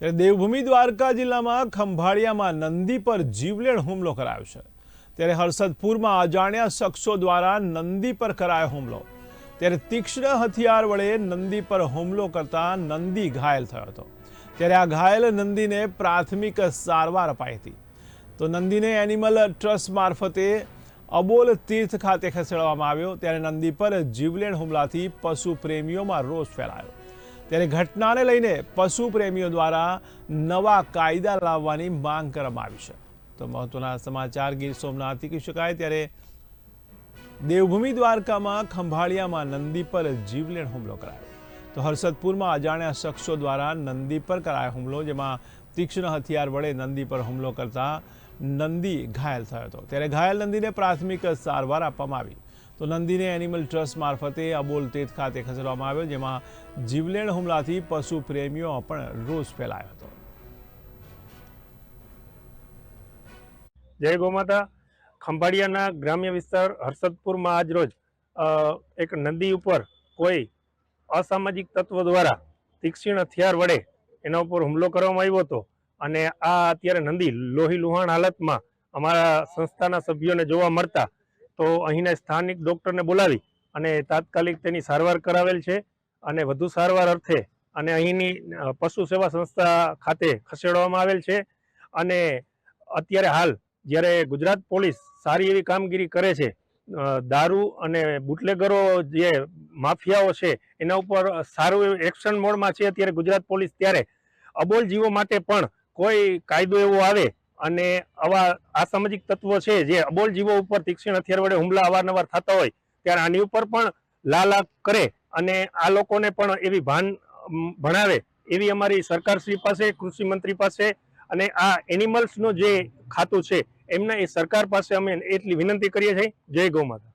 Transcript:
ત્યારે દેવભૂમિ દ્વારકા જિલ્લામાં ખંભાળિયામાં નંદી પર જીવલેણ હુમલો કરાયો છે. ત્યારે હરસદપુરમાં અજાણ્યા શખ્સો દ્વારા નંદી પર કરાયો હુમલો. ત્યારે તીક્ષ્ણ હથિયાર વડે નંદી પર હુમલો કરતા નંદી ઘાયલ થયો હતો. ત્યારે આ ઘાયલ નંદીને પ્રાથમિક સારવાર અપાઈ હતી. તો નંદીને એનિમલ ટ્રસ્ટ મારફતે અબોલ તીર્થ ખાતે ખસેડવામાં આવ્યો. ત્યારે નંદી પર જીવલેણ હુમલાથી પશુ પ્રેમીઓમાં રોષ ફેલાયો. ત્યારે ઘટનાને લઈને પશુ પ્રેમીઓ દ્વારા નવા કાયદા લાવવાની માંગ કરવામાં આવી છે. તો મહત્વના સમાચાર ગીર સોમનાથથી કહી શકાય, ત્યારે દેવભૂમિ દ્વારકામાં ખંભાળિયામાં નંદી પર જીવલેણ હુમલો કરાયો. તો હર્ષદપુરમાં અજાણ્યા શખ્સો દ્વારા નંદી પર કરાયો હુમલો, જેમાં તીક્ષ્ણ હથિયાર વડે નંદી પર હુમલો કરતા નંદી ઘાયલ થયો હતો. ત્યારે ઘાયલ નંદીને પ્રાથમિક સારવાર આપવામાં આવી. તો નંદીને એનિમલ ટ્રસ્ટ મારફતે અબોલ તેત ખાતે ખસેડવામાં આવ્યો, જેમાં જીવલેણ હુમલાથી પશુ પ્રેમીઓ પણ રોષ ફેલાયો હતો. જય ગોમાતા ખંભાળિયાના ગ્રામ્ય વિસ્તાર હર્ષદપુરમાં આજ રોજ એક નદી ઉપર કોઈ અસામાજિક તત્વ દ્વારા તીક્ષ્ણ હથિયાર વડે એના ઉપર હુમલો કરવામાં આવ્યો હતો અને આ અત્યારે નદી લોહી લુહાણ હાલતમાં અમારા સંસ્થાના સભ્યોને જોવા મળતા તો અહીંના સ્થાનિક ડૉક્ટરને બોલાવી અને તાત્કાલિક તેની સારવાર કરાવેલ છે અને વધુ સારવાર અર્થે અને અહીંની પશુ સેવા સંસ્થા ખાતે ખસેડવામાં આવેલ છે અને અત્યારે હાલ જ્યારે ગુજરાત પોલીસ સારી એવી કામગીરી કરે છે દારૂ અને બુટલેગરો જે માફિયાઓ છે એના ઉપર સારું એવું એક્શન મોડમાં છે અત્યારે ગુજરાત પોલીસ ત્યારે અબોલ જીવો માટે પણ કોઈ કાયદો એવો આવે અને આવા અસામાજિક તત્વો છે જે અબોલ જીવો ઉપર તીક્ષ્ણ હથિયાર વડે હુમલા અવારનવાર થતા હોય, ત્યારે આની ઉપર પણ લાલા કરે અને આ લોકોને પણ એવી ભાન ભણાવે એવી અમારી સરકારશ્રી પાસે, કૃષિ મંત્રી પાસે અને આ એનિમલ્સનું જે ખાતું છે, એમને એ સરકાર પાસે અમે એટલી વિનંતી કરીએ છીએ. જય ગૌ માતા.